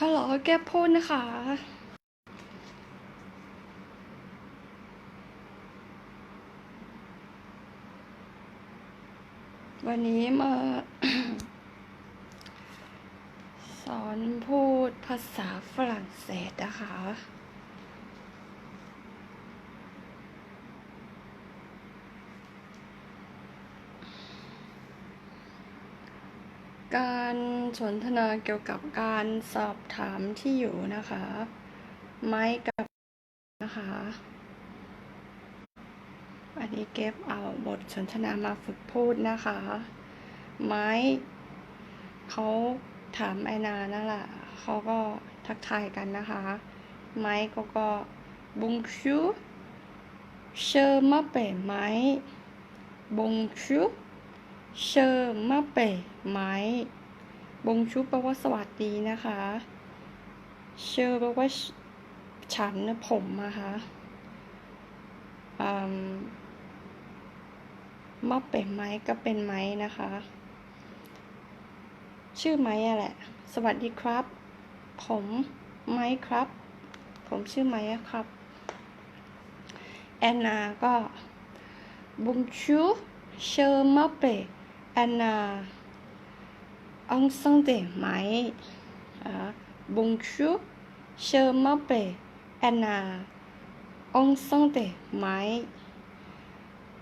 ฮัลโหลแก้พูดนะคะ วันนี้มาสอนพูดภาษาฝรั่งเศสนะคะ การสนทนาเกี่ยวกับการสอบถามที่อยู่นะคะ ไม้กับนะคะ อันนี้เก็บเอาบทสนทนามาฝึกพูดนะคะ ไม้เขาถามไอนานั่นแหละเขาก็ทักทายกันนะคะ ไม้ก็ก็บุงชูเชอร์มาเป๋ไม้บุงชู เชอร์มาเป๋ไม้บงชูแปลว่าสวัสดีนะคะ เชอร์แปลว่าฉันนะผมนะคะมาเป๋ไม้ก็เป็นไม้นะคะ ชื่อไม้อะแหละ สวัสดีครับ ผมไม้ครับ ผมชื่อไม้อะครับ แอนนาก็บงชูเชอร์มาเป แอนนาองซังเดไม้อ่บุงชูเชอร์มาเปแอนนาองซังเดไม้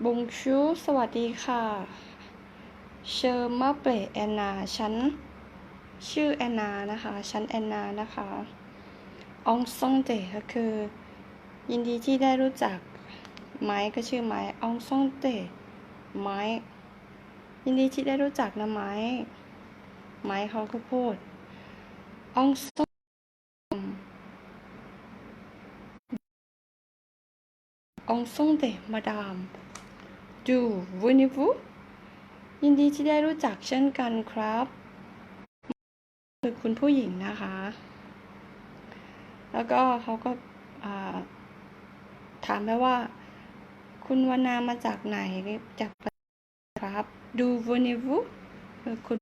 บุงชูสวัสดีค่ะ เชอร์มาเปแอนนาฉันชื่อแอนนานะคะฉันแอนนานะคะองซงเตก็คือ ยินดีที่ได้รู้จักไม้ก็ชื่อไม้องซงเตไม้ ยินดีที่ได้รู้จักนะไม้ ไม้เขาก็พูดองซงองซงเตมาดามดูวูนิวูยินดีที่ได้รู้จักเช่นกันครับคือคุณผู้หญิงนะคะ แล้วก็เขาก็ถามแม่ว่า คุณวนามาจากไหนจากประเทศครับ ดูวูนิวูคือคุณ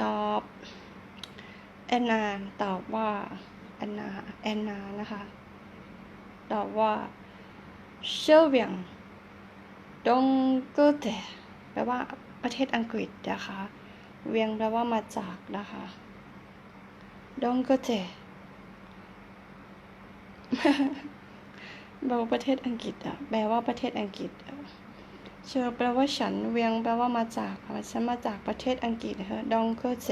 ตอบแอนนาตอบว่าแอนนาแอนนานะคะ ตอบว่าเชลเวียงดงเกเตแปลว่าประเทศอังกฤษนะคะ เวียงแปลว่ามาจากนะคะดงเกเตแปลว่าประเทศอังกฤษอะแปลว่าประเทศอังกฤษอะ เชอแปลว่าฉัน เวียงแปลว่ามาจากฉันมาจากประเทศอังกฤษค่ะดองเกอร์เต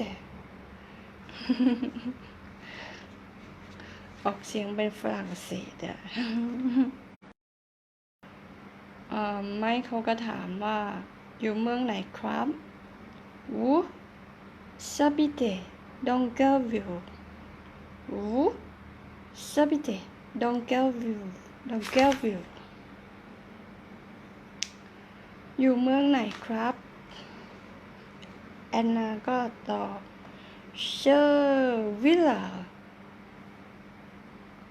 ออกเสียงเป็นฝรั่งเศสอะอ่าไม่เขาก็ถามว่า อยู่เมืองไหนครับวูซาบิเตดองเกลวิววูซาบิเตดองเกลวิวดองเกลวิว อยู่เมืองไหนครับ แอนนาก็ตอบเชอร์วิลา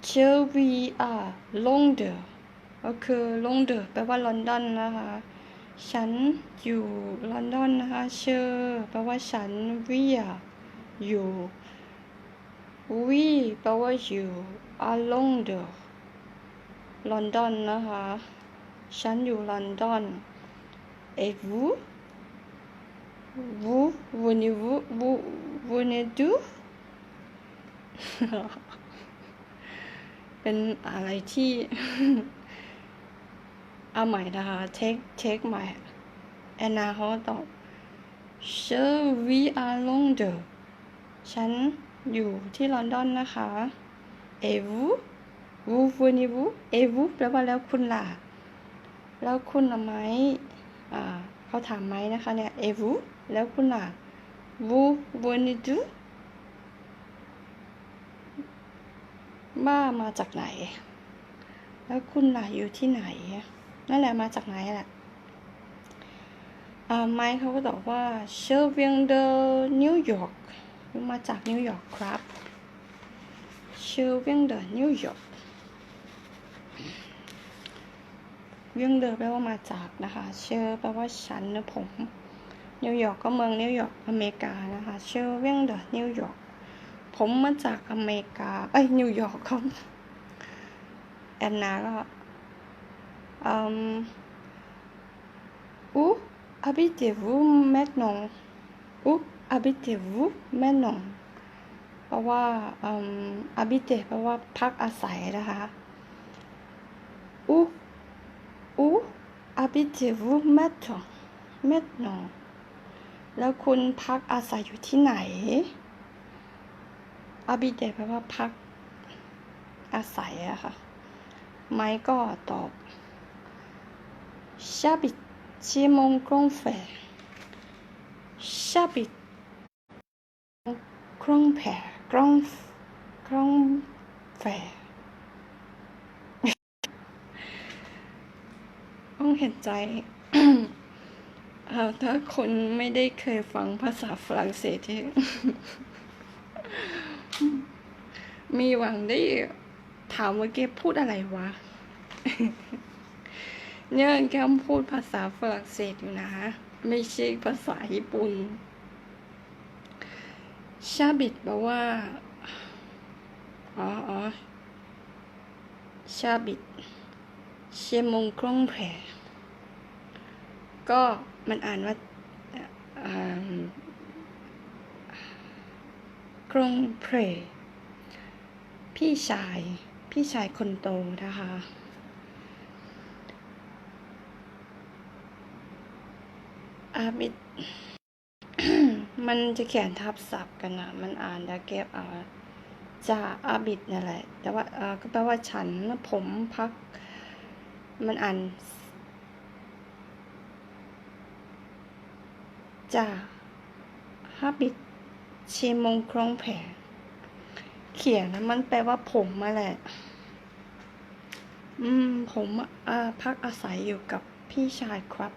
เชอร์วีอาลงเดอร์ก็คือลงเดอร์แปลว่าลอนดอนนะคะ ฉันอยู่ลอนดอนนะคะเชอร์แปลว่าฉันวีอะอยู่วีแปลว่าอยู่อาลงเดอร์ลอนดอนนะคะ ฉันอยู่ลอนดอน เอวูวูวูนิวูวูวูเนดูเป็นอะไรที่ เอาใหม่นะคะเทคเทคใหม่แอนนาเขาตอบ Sure we are London ฉันอยู่ที่ลอนดอนนะคะเอวูวูฟูนิวูเอวูแปลว่าแล้วคุณล่ะ แล้วคุณละไหม เขาถามไหมนะคะเนี่ยเอวูแล้วคุณล่ะวูวูนิดูบ้ามาจากไหน แล้วคุณล่ะอยู่ที่ไหน นั่นแหละมาจากไหนแหละอ่าไมค์เขาก็ตอบว่าเชอร์เวียงเดอนิวยอร์กมาจากนิวยอร์กครับเชอร์เวียงเดอนิวยอร์ก เวียงเดอแปลว่ามาจากนะคะ เชอร์แปลว่าฉันนะผม นิวยอร์กก็เมืองนิวยอร์กอเมริกานะคะ เชอร์เวียงเดอนิวยอร์ก ผมมาจากอเมริกา เอ้ยนิวยอร์กครับ แอนนาก็อืม où habitez-vous maintenant où habitez-vous maintenant เพราะว่าอืม habite แปลว่าพักอาศัยนะคะ où où habitez-vous maintenant maintenant แล้วคุณพักอาศัยอยู่ที่ไหน habite แปลว่าพักอาศัยอะค่ะ ไม้ก็ตอบ j'habite chez mon grand frère j'habite grand-père grand grand frère ต้องเห็นใจเอ่อถ้าคนไม่ได้เคยฟังภาษาฝรั่งเศสที่มีหวังได้ถามว่าเกพูดอะไรวะ เนี่ยแกมพูดภาษาฝรั่งเศสอยู่นะ ไม่ใช่ภาษาญี่ปุ่น ชาบิดแปลว่า อ๋ออชาบิดเชมงกรงแผร ก็มันอ่านว่าอ่ากรงเพรพี่ชาย พี่ชายคนโตนะคะ อาบิดมันจะเขียนทับศัพท์กันนะมันอ่านด้เก็บเอาจะอาบิดนั่นแหละ แต่ว่าก็แปลว่าฉันผมพัก มันอ่าน จะฮับบิดเชมงครองแผลเขียนนะมันแปลว่าผมมาแหละ อืม ผมอ่าพักอาศัยอยู่กับพี่ชายครับ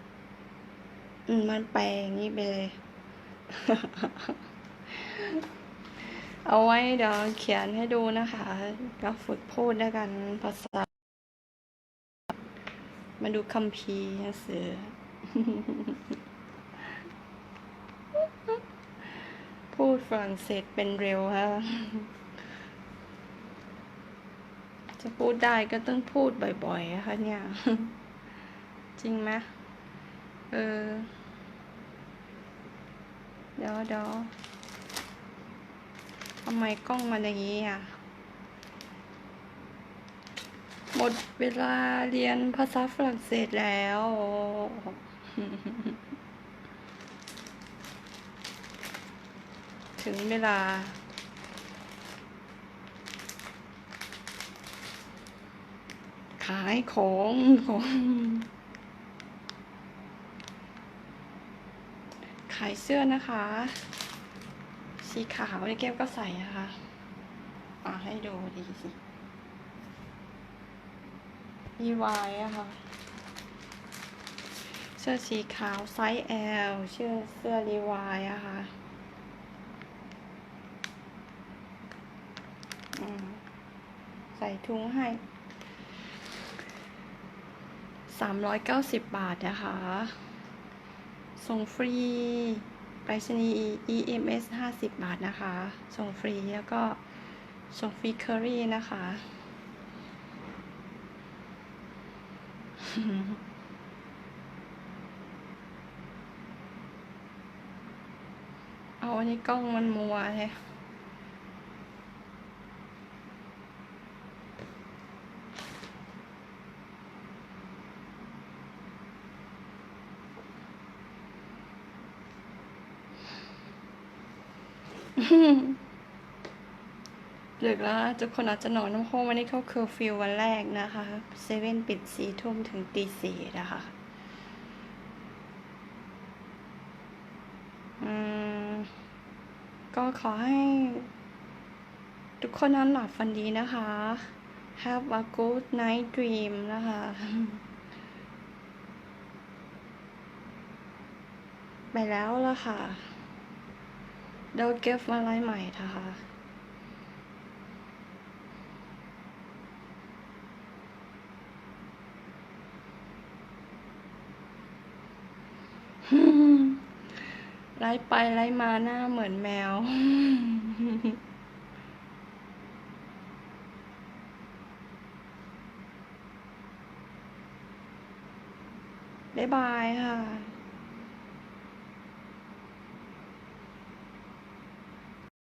อืม มันแปลอย่างนี้ไปเลยเอาไว้เดี๋ยวเขียนให้ดูนะคะก็ฝึกพูดด้วยกันภาษา มาดูคัมภีหนังสือ พูดฝรั่งเศสเป็นเร็วฮะ จะพูดได้ก็ต้องพูดบ่อยๆนะคะเนี่ย จริงไหมเออ เดี๋ยวเดี๋ยวทำไมกล้องมันอย่างนี้อะ หมดเวลาเรียนภาษาฝรั่งเศสแล้ว ถึงเวลา ขายของของขายเสื้อนะคะ สีขาวในแก้วก็ใส่นะคะอ่าให้ดูดีสิรีวายอะค่ะ เสื้อสีขาวไซส์ L เชื่อเสื้อรีวายอะค่ะอืม ใส่ถุงให้สามร้อยเก้าสิบบาทนะคะ ส่งฟรีไปรษณีย์ EMS ห้าสิบบาทนะคะ ส่งฟรีแล้วก็ส่งฟรีเคอรี่นะคะ เอาอันนี้กล้องมันมัวเลย ดึกแล้วทุกคนอาจจะนอนน้ำโฮมวันนี้เขาเคอร์ฟิววันแรกนะคะเซเว่นปิดสี่ทุ่มถึงตีสี่นะคะอืมก็ขอให้ทุกคนนอนหลับฝันดีนะคะ Have a good night dream นะคะ ไปแล้วละค่ะ เดี๋ยวเก็บมาไล่ใหม่นะคะ ไล่ไปไล่มาหน้าเหมือนแมว บ๊ายบายค่ะ